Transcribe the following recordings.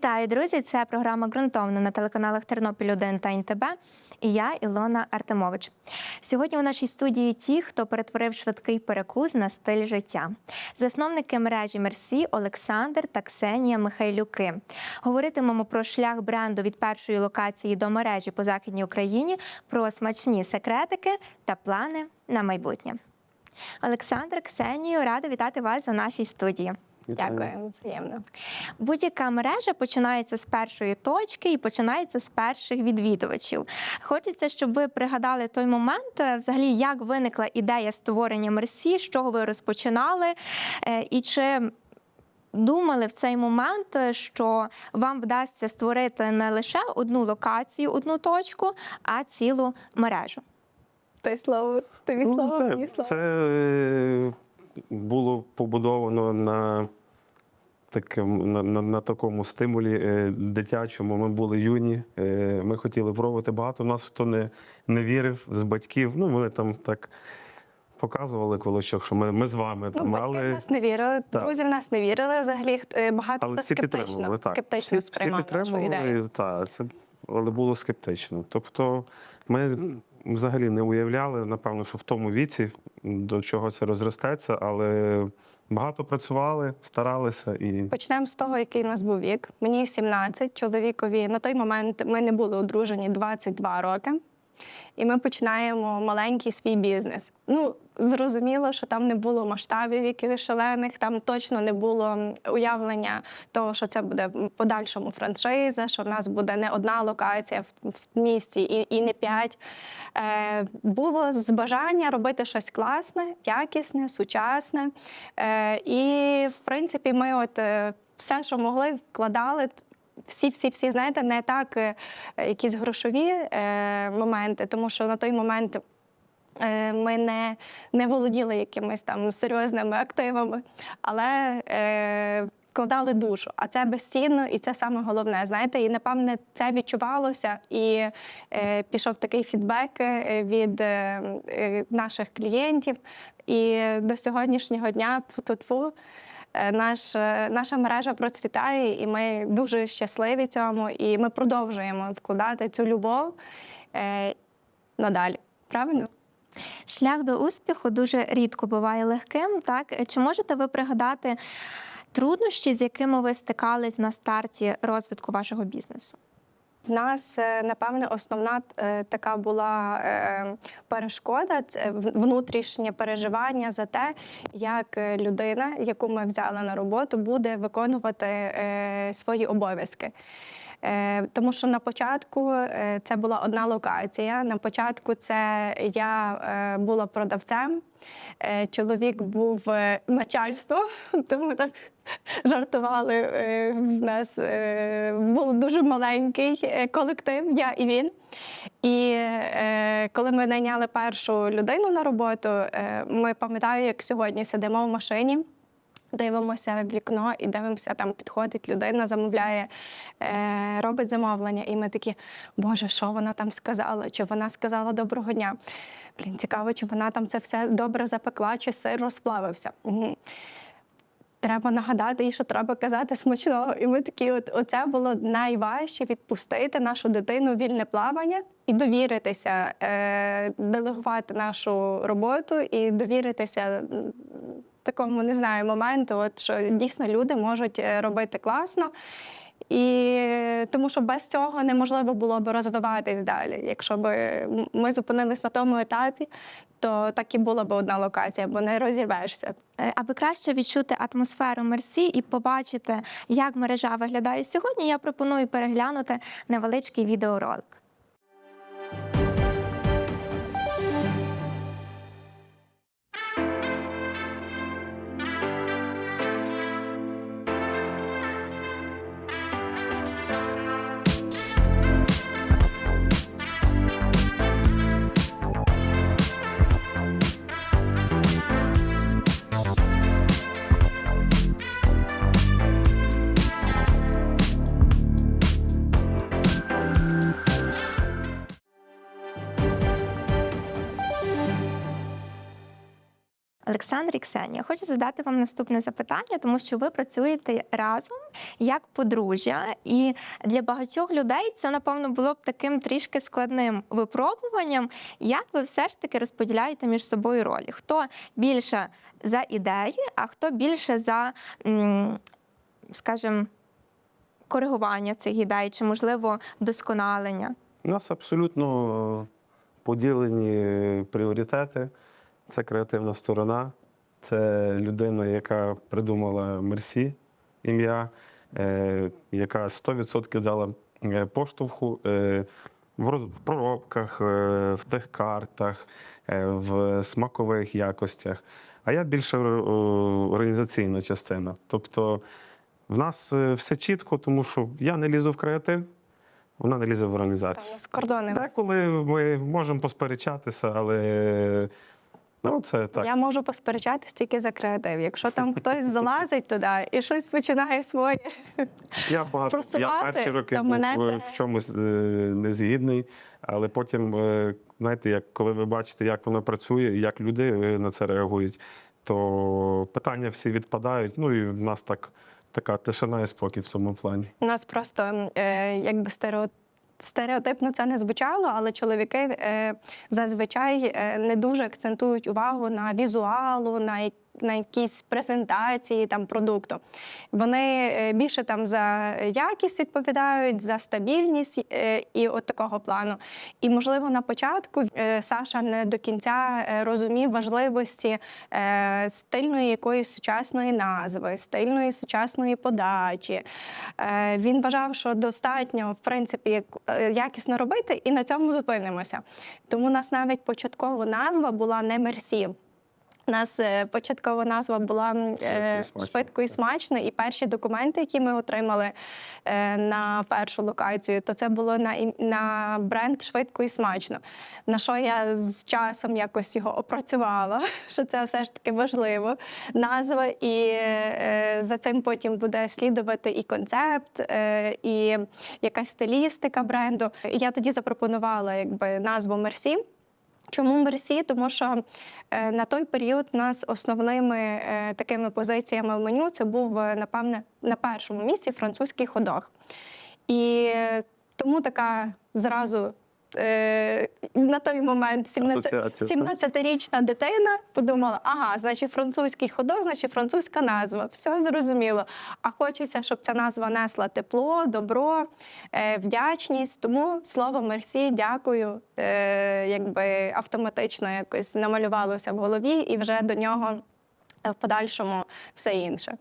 Вітаю, друзі! Це програма ґрунтовно на телеканалах Тернопіль 1 та ІНТБ. І я Ілона Артемович. Сьогодні у нашій студії ті, хто перетворив швидкий перекус на стиль життя. Засновники мережі Мерсі Олександр та Ксенія Михайлюки. Говоритимемо про шлях бренду від першої локації до мережі по західній Україні, про смачні секретики та плани на майбутнє. Олександр, Ксенію, рада вітати вас у нашій студії. Вітаю. Дякую, взаємно. Будь-яка мережа починається з першої точки і починається з перших відвідувачів. Хочеться, щоб ви пригадали той момент, е, взагалі, як виникла ідея створення Мерсі, з чого ви розпочинали, е, і чи думали в цей момент, е, що вам вдасться створити не лише одну локацію, одну точку, а цілу мережу. Ти слово, тобі Ну, слово, це, мені слово. це було побудовано на, такому, на, на, на такому стимулі е, дитячому. Ми були юні, е, ми хотіли пробувати багато. Нас хто не, не вірив з батьків. Ну, вони там так показували колочок, що ми, ми з вами. Ну, Там, батьки в але, нас не вірили, Так. друзі в нас не вірили. Взагалі е, багато але хто всі скептично. Так. скептично всі, всі нашу ідею. підтримували, та, це, але було скептично. Тобто ми взагалі не уявляли, напевно, що в тому віці до чого це розростеться, але багато працювали, старалися і Почнемо з того, який у нас був вік. Мені 17, чоловікові на той момент ми не були одружені 22 роки. І ми починаємо маленький свій бізнес. Ну, зрозуміло, що там не було масштабів якихось шалених, там точно не було уявлення того, що це буде в подальшому франшиза, що в нас буде не одна локація в, в місті і, і не п'ять. Е, було з бажання робити щось класне, якісне, сучасне. Е, і, в принципі, ми от е, все, що могли, вкладали всі, всі, всі, знаєте, не так е, якісь грошові е, моменти, тому що на той момент. е, Ми не, не володіли якимись там серйозними активами, але е, вкладали душу. А це безцінно, і це саме головне. Знаєте, і напевне це відчувалося. І е, пішов такий фідбек від е, наших клієнтів. І до сьогоднішнього дня Е, Наш, е, наша мережа процвітає, і ми дуже щасливі цьому. І ми продовжуємо вкладати цю любов е, надалі. Правильно? Шлях до успіху дуже рідко буває легким. Так чи можете ви пригадати труднощі, з якими ви стикались на старті розвитку вашого бізнесу? В нас, е, напевне, основна е, така була е, перешкода це внутрішнє переживання за те, як людина, яку ми взяли на роботу, буде виконувати свої обов'язки. Е, Тому що на початку е, це була одна локація. На початку це я е, була продавцем, чоловік був начальство, тому так жартували. В нас був дуже маленький колектив, я і він. І коли ми найняли першу людину на роботу, ми пам'ятаю, як сьогодні сидимо в машині. Дивимося в вікно і дивимося, там підходить людина, замовляє, е, робить замовлення. І ми такі, Боже, що вона там сказала? Чи вона сказала доброго дня? Блін, цікаво, чи вона там це все добре запекла, чи сир розплавився. Треба нагадати їй, що треба казати смачного. І ми такі, от оце було найважче відпустити нашу дитину вільне плавання і довіритися, е, делегувати нашу роботу і довіритися такому, не знаю, моменту, от що дійсно люди можуть е, робити класно. І тому що без цього неможливо було б розвиватись далі. Якщо б ми зупинились на тому етапі, то так і була б одна локація, бо не розірвешся. Е, Аби краще відчути атмосферу Мерсі і побачити, як мережа виглядає сьогодні, я пропоную переглянути невеличкий відеоролик. Олександр і Ксенія, хочу задати вам наступне запитання, тому що ви працюєте разом як подружжя, і для багатьох людей це, напевно, було б таким трішки складним випробуванням. Як ви все ж таки розподіляєте між собою ролі? Хто більше за ідеї, а хто більше за, скажімо, коригування цих ідей, чи, можливо, вдосконалення? У нас абсолютно поділені пріоритети. Це креативна сторона, це людина, яка придумала Мерсі ім'я, е, яка 100% дала е, поштовху е, в, проробках, в техкартах, в смакових якостях. А я більше організаційна частина. Тобто в нас все чітко, тому що я не лізу в креатив, вона не лізе в організацію. З кордони. Деколи ми можемо посперечатися, але ну, це так. Я можу посперечатись тільки за креатив. Якщо там хтось залазить туди і щось починає своє. Я багато я перші роки то мене е, це- в чомусь е, незгідний, але потім, е, знаєте, як коли ви бачите, як воно працює, як люди на це реагують, то питання всі відпадають. Ну і в нас так така тишина і спокій в цьому плані. У нас просто якби стереотип. Стереотипно це не звучало, але чоловіки е, зазвичай е, не дуже акцентують увагу на візуалу, на, на якісь презентації там продукту. Вони е, більше там за якість відповідають, за стабільність е, і от такого плану. І можливо на початку е, Саша не до кінця розумів важливості стильної якоїсь сучасної назви, стильної сучасної подачі. Він вважав, що достатньо в принципі якісно робити, і на цьому зупинимося. Тому у нас навіть початкова назва була не Мерсі. У нас е, початкова назва була е, Швидко і смачно. швидко і смачно. І перші документи, які ми отримали е, на першу локацію, то це було на, на бренд швидко і смачно. На що я з часом якось його опрацювала, що це все ж таки важливо. Назва, і за цим потім буде слідувати і концепт, і якась стилістика бренду. Я тоді запропонувала якби назву Мерсі. Чому Мерсі? Тому що е, на той період у нас основними е, такими позиціями в меню це був, е, напевне, на першому місці французький ходок. І тому така зразу на той момент 17, Асоціація, так? 17-річна дитина подумала: ага, значить французький ходок, значить французька назва. Все зрозуміло. А хочеться, щоб ця назва несла тепло, добро, е, вдячність. Тому слово мерсі, дякую, е, якби автоматично якось намалювалося в голові, і вже до нього е, в подальшому все інше.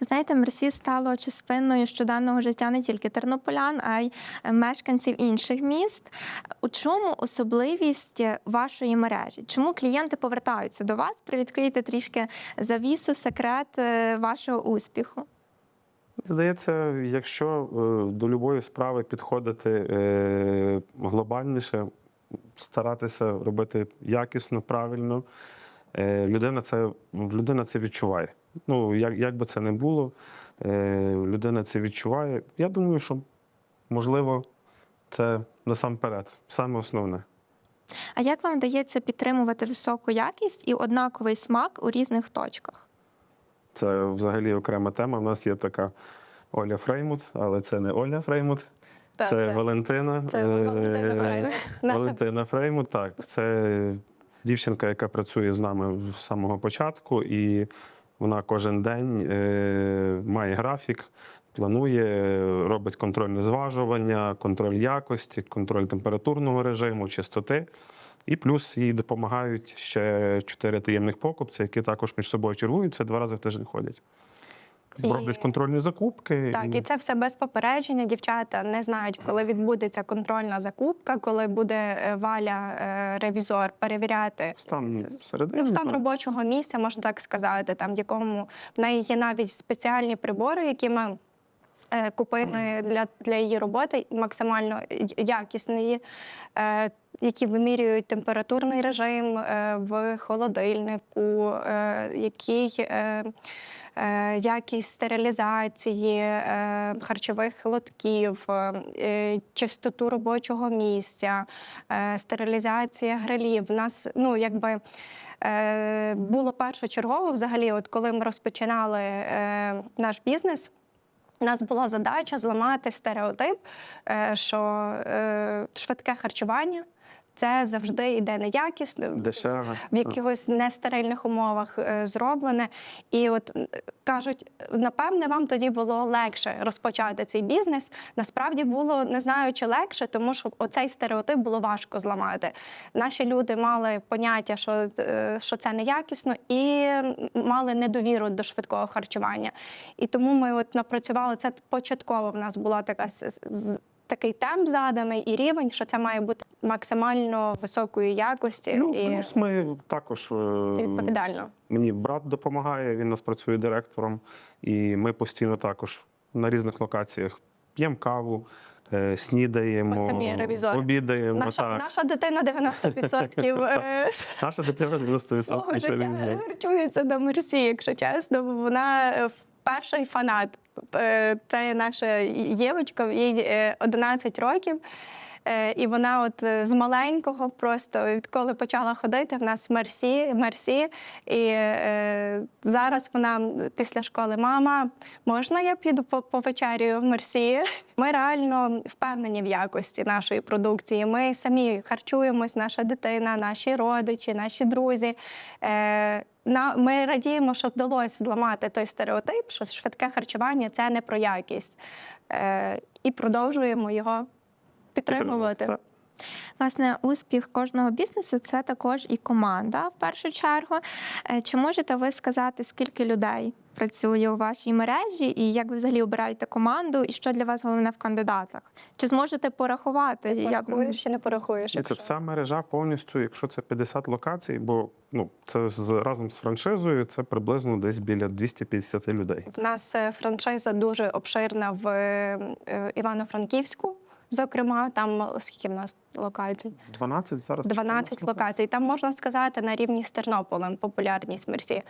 Знаєте, Мерсі стало частиною щоденного життя не тільки тернополян, а й е, мешканців інших міст. У чому особливість вашої мережі? Чому клієнти повертаються до вас? Привідкрийте трішки завісу, секрет е, вашого успіху. Здається, якщо е, до любої справи підходити глобальніше, старатися робити якісно, правильно, людина це, людина це відчуває. Ну, як, як би це не було, е, людина це відчуває. Я думаю, що можливо це насамперед, саме основне. А як вам вдається підтримувати високу якість і однаковий смак у різних точках? Це взагалі окрема тема. У нас є така Оля Фреймут, але це не Оля Фреймут, Та, це, Валентина. це е, Валентина Фреймут. Валентина Фреймут, так. Це дівчинка, яка працює з нами з самого початку, і вона кожен день е, має графік, планує, робить контрольне зважування, контроль якості, контроль температурного режиму, чистоти. І плюс їй допомагають ще чотири таємних покупці, які також між собою чергуються, два рази в тиждень ходять. І- Роблять контрольні закупки. Так, і це все без попередження. Дівчата не знають, коли відбудеться контрольна закупка, коли буде е, Валя, е, ревізор, перевіряти Стан середини. ну, стан робочого місця, можна так сказати, там в якому в неї є навіть спеціальні прибори, які ми. е, Купили для, для її роботи максимально якісної, е, які вимірюють температурний режим е, в холодильнику, е, який е, е, якість стерилізації е, харчових лотків, е, чистоту робочого місця, е, стерилізація грилів. У нас ну якби. Е, було першочергово, взагалі, от коли ми розпочинали е, наш бізнес. У нас була задача зламати стереотип, е, що е, швидке харчування це завжди йде неякісно, Дешеве. в якихось нестерильних умовах е, зроблене. І от кажуть, напевне, вам тоді було легше розпочати цей бізнес. Насправді було не знаю, чи легше, тому що оцей стереотип було важко зламати. Наші люди мали поняття, що, е, що це неякісно, і мали недовіру до швидкого харчування. І тому ми от напрацювали це початково. В нас була така з- такий темп заданий і рівень, що це має бути максимально високої якості Ну, і плюс ми також е, відповідально. Мені брат допомагає, він нас працює директором, і ми постійно також на різних локаціях п'ємо каву, е, снідаємо, обідаємо. Наша, так. наша дитина 90% е, Наша дитина 90% свого це життя ревізор. харчується на мерсі, якщо чесно. Вона е, перший фанат. Е, Це наша Євочка, їй е, 11 років. Е, І вона от е, з маленького просто відколи почала ходити, в нас мерсі, мерсі. І е, зараз вона після школи мама, можна я піду по, повечерюю в мерсі? Ми реально впевнені в якості нашої продукції. Ми самі харчуємось, наша дитина, наші родичі, наші друзі. Е, на, ми радіємо, що вдалося зламати той стереотип, що швидке харчування це не про якість. Е, і продовжуємо його підтримувати. Власне, успіх кожного бізнесу це також і команда в першу чергу. Е, Чи можете ви сказати, скільки людей працює у вашій мережі, і як ви взагалі обираєте команду, і що для вас головне в кандидатах? Чи зможете порахувати? Порахуєш чи не порахуєш? І це вся мережа повністю, якщо це 50 локацій, бо ну це з разом з франшизою, це приблизно десь біля 250 людей. В нас е, франшиза дуже обширна в е, Івано-Франківську. Зокрема, там скільки в нас локацій? 12 зараз 12 локацій. Там можна сказати на рівні з Тернополем популярність Мерсі.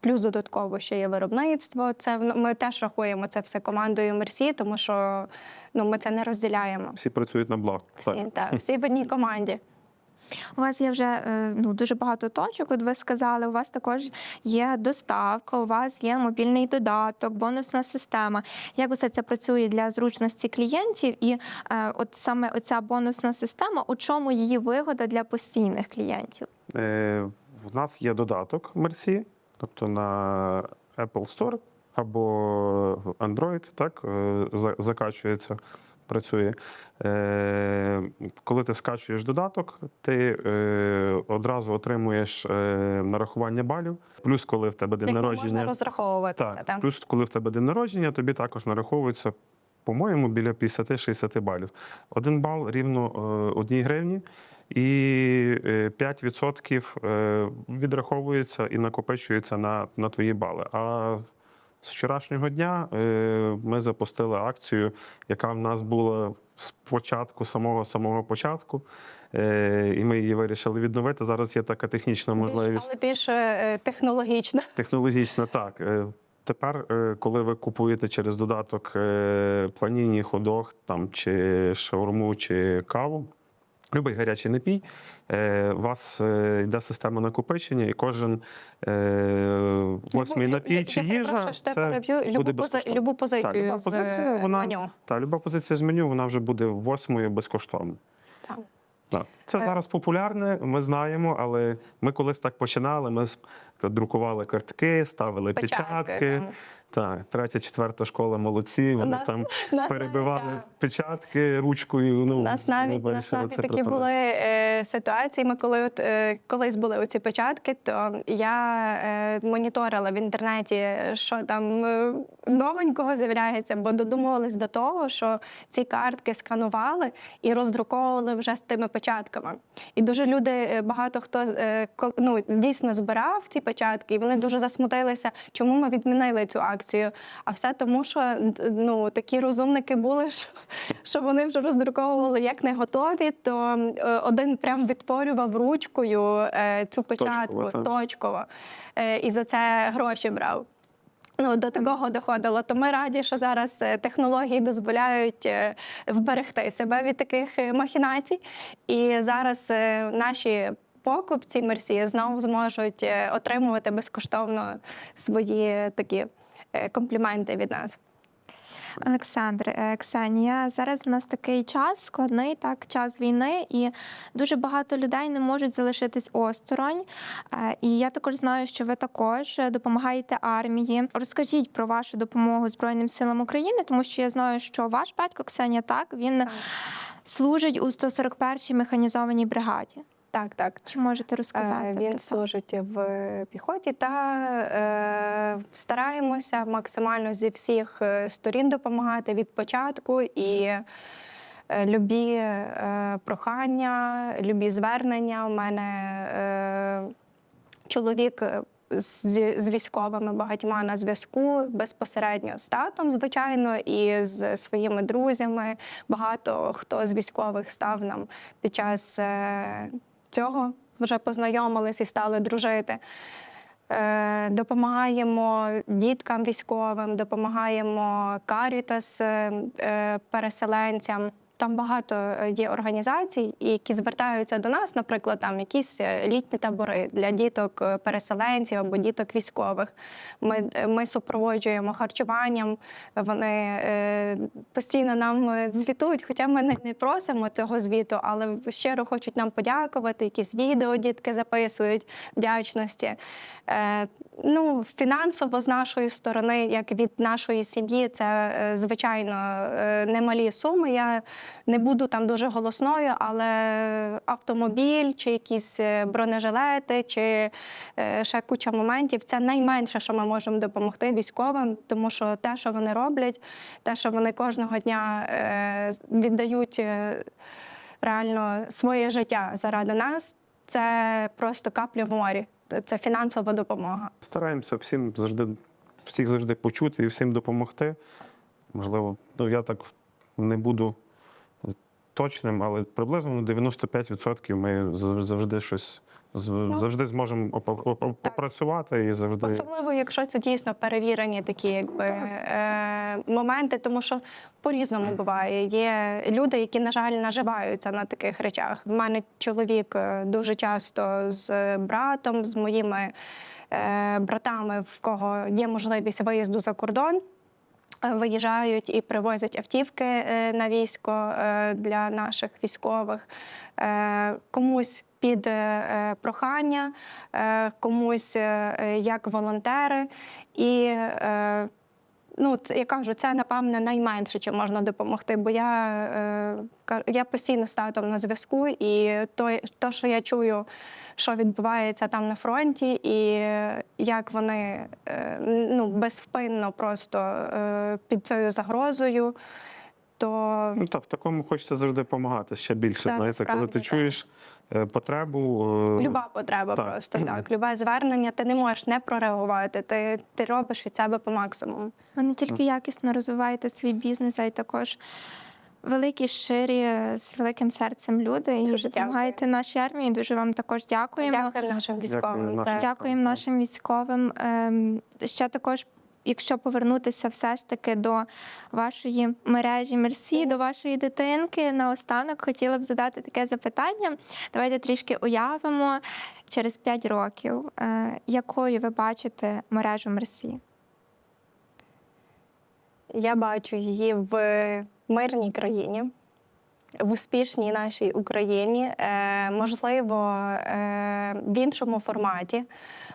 Плюс додатково ще є виробництво. Це ми теж рахуємо це все командою Мерсі, тому що ну ми це не розділяємо. Всі працюють на благо. Всі, та, всі в одній команді. У вас є вже е, ну, дуже багато точок, от ви сказали. У вас також є доставка, у вас є мобільний додаток, бонусна система. Як усе це працює для зручності клієнтів? І е, от саме оця бонусна система, у чому її вигода для постійних клієнтів? Е, в нас є додаток Мерсі, тобто на Apple Store або Android, так, е, закачується, працює. Е, коли ти скачуєш додаток, ти е, одразу отримуєш е, нарахування балів. Плюс, коли в тебе день народження. можна розраховуватися. Так, там. плюс, коли в тебе день народження, тобі також нараховується, по-моєму, біля 50-60 балів. Один бал рівно одній гривні, і е, 5% е, відраховується і накопичується на, на твої бали. А з вчорашнього дня е, ми запустили акцію, яка в нас була з початку, самого самого початку. Е, І ми її вирішили відновити. Зараз є така технічна можливість. Але більш е, технологічно. Технологічно так. Е, Тепер, коли ви купуєте через додаток паніні, ходох там, чи шаурму, чи каву, любий гарячий напій, у вас е, йде система накопичення, і кожен е, восьмий напій чи їжа. це буде Любу, безкоштовно. любу позицію люба з позиція, е, вона- меню. Та люба позиція з меню, вона вже буде восьмою безкоштовно. Так. Так. Це Е. зараз популярне, ми знаємо, але ми колись так починали. Ми друкували картки, ставили печатки. там. Так, третя, четверта школа молодці. Вони нас- там нас перебивали навіть, печатки ручкою. Ну, нас навіть, у нас навіть такі припинити. були е, ситуації. Ми коли от, е, колись були оці печатки, то я е, моніторила в інтернеті, що там е, новенького з'являється, бо додумувались до того, що ці картки сканували і роздруковували вже з тими печатками. І дуже люди, е, багато хто е, ну, дійсно збирав ці печатки, і вони дуже засмутилися, чому ми відмінили цю акцію. А все тому, що ну, такі розумники були, що, що вони вже роздруковували як не готові, то е, один прям відтворював ручкою е, цю печатку Точково, точково, е, і за це гроші брав. Ну, до такого доходило. То ми раді, що зараз технології дозволяють вберегти себе від таких махінацій. І зараз наші покупці Мерсі знову зможуть отримувати безкоштовно свої такі компліменти від нас. Олександр, е, Ксенія, зараз в нас такий час складний, так час війни, і дуже багато людей не можуть залишитись осторонь. Е, І я також знаю, що ви також е, допомагаєте армії. Розкажіть про вашу допомогу Збройним силам України, тому що я знаю, що ваш батько Ксенія, так він Так. служить у 141-й механізованій бригаді. Так, так. Чи можете Е, розказати? Він про це? служить в піхоті та е, стараємося максимально зі всіх е, сторін допомагати від початку і е, любі е, прохання, любі звернення. У мене е, чоловік. е, З, з військовими багатьма на зв'язку безпосередньо з татом, звичайно, і з своїми друзями. Багато хто з військових став нам під час е, цього вже познайомились і стали дружити. Е, Допомагаємо діткам військовим, допомагаємо карітас е, е, переселенцям. Там багато е, є організацій, які звертаються до нас, наприклад, там якісь е, літні табори для діток е, переселенців або діток військових. Ми, ми супроводжуємо харчуванням. Вони постійно нам звітують, хоча ми не, просимо цього звіту, але щиро хочуть нам подякувати. Якісь відео дітки записують вдячності. Ну, фінансово з нашої сторони, як від нашої сім'ї, це звичайно немалі суми. Я не буду там дуже голосною, але автомобіль чи якісь е, бронежилети, чи е, ще куча моментів це найменше, що ми можемо допомогти військовим, тому що те, що вони роблять, те, що вони кожного дня е, віддають реально своє життя заради нас, це просто капля в морі. Це фінансова допомога. Стараємося всім завжди, всіх завжди почути і всім допомогти. Можливо, ну я так не буду точним, але приблизно на 95% ми завжди щось з- завжди зможемо попрацювати і завжди. Особливо, якщо це дійсно перевірені такі якби, е, моменти, тому що по-різному буває. Є люди, які, на жаль, наживаються на таких речах. У мене чоловік е, дуже часто з братом, з моїми е, братами, в кого є можливість виїзду за кордон. Е, Виїжджають і привозять автівки е, на військо е, для наших військових. Комусь під прохання, комусь як волонтери. І ну, я кажу, це напевне найменше, чим можна допомогти, бо я, я постійно з на зв'язку, і то, то, що я чую, що відбувається там на фронті, і е, як вони е, ну, безвпинно просто е, під цією загрозою, то Ну так, в такому хочеться завжди допомагати ще більше. Це знаєте, коли ти так. чуєш потребу. Люба потреба так. просто так. Любе звернення, ти не можеш не прореагувати. Ти, ти робиш від себе по максимуму. Ви не тільки якісно розвиваєте свій бізнес, а й також великі, щирі, з великим серцем люди і Дуже допомагаєте нашій армії. Дуже вам також дякуємо. Дякую нашим військовим. Дякуємо нашим військовим. Ем, Ще також, якщо повернутися все ж таки до вашої мережі Мерсі, до вашої дитинки, наостанок хотіла б задати таке запитання. Давайте трішки уявимо через 5 років, е, якою ви бачите мережу Мерсі. Я бачу її в мирній країні, в успішній нашій Україні, е, можливо, е, в іншому форматі,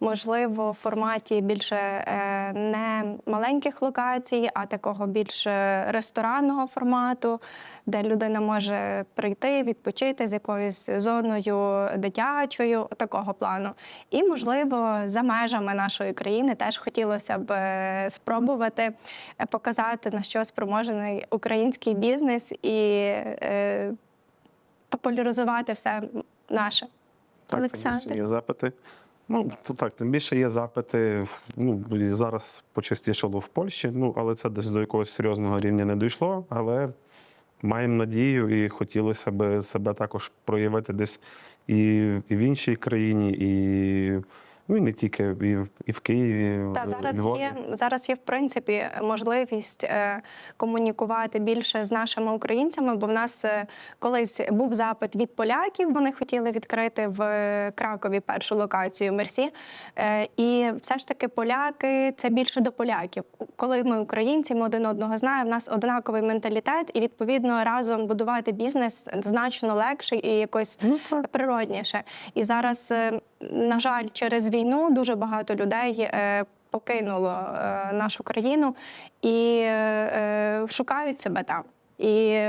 можливо, в форматі більше е, не маленьких локацій, а такого більш ресторанного формату, де людина може прийти, відпочити з якоюсь зоною дитячою, такого плану. І, можливо, за межами нашої країни теж хотілося б е, спробувати е, показати, на що спроможений український бізнес і е, популяризувати все наше. Так, Олександр. є запити. Ну, то так, тим більше є запити. Ну, зараз почастішало в Польщі, ну, але це десь до якогось серйозного рівня не дійшло. Але маємо надію і хотілося б себе також проявити десь і, і в іншій країні, і Ну і не тільки і, в- і в Києві, Та зараз Львові. є зараз є в принципі можливість е, комунікувати більше з нашими українцями, бо в нас е, колись був запит від поляків. Вони хотіли відкрити в Кракові першу локацію Мерсі. Е, і все ж таки поляки це більше до поляків. Коли ми українці, ми один одного знаємо. в нас однаковий менталітет, і відповідно разом будувати бізнес значно легше і якось Ну, природніше. І зараз, е, на жаль, через війну дуже багато людей е, покинуло е, нашу країну і е, шукають себе там. І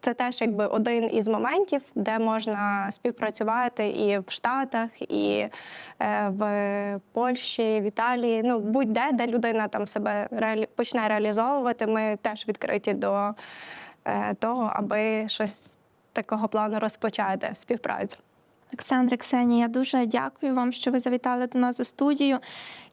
це теж якби один із моментів, де можна співпрацювати і в Штатах, і в Польщі, в Італії. Ну будь-де, де людина там себе реалі... почне реалізовувати. Ми теж відкриті до того, аби щось такого плану розпочати співпрацю. Олександре, Ксенія, дуже дякую вам, що ви завітали до нас у студію. Я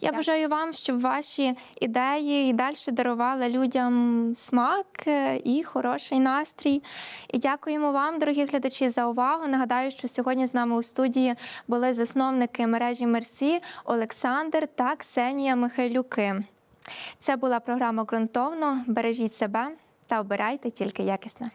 Дякую. бажаю вам, щоб ваші ідеї і далі дарували людям смак е, і хороший настрій. І дякуємо вам, дорогі глядачі, за увагу. Нагадаю, що сьогодні з нами у студії були засновники мережі Мерсі Олександр та Ксенія Михайлюки. Це була програма ґрунтовно. Бережіть себе та обирайте тільки якісне.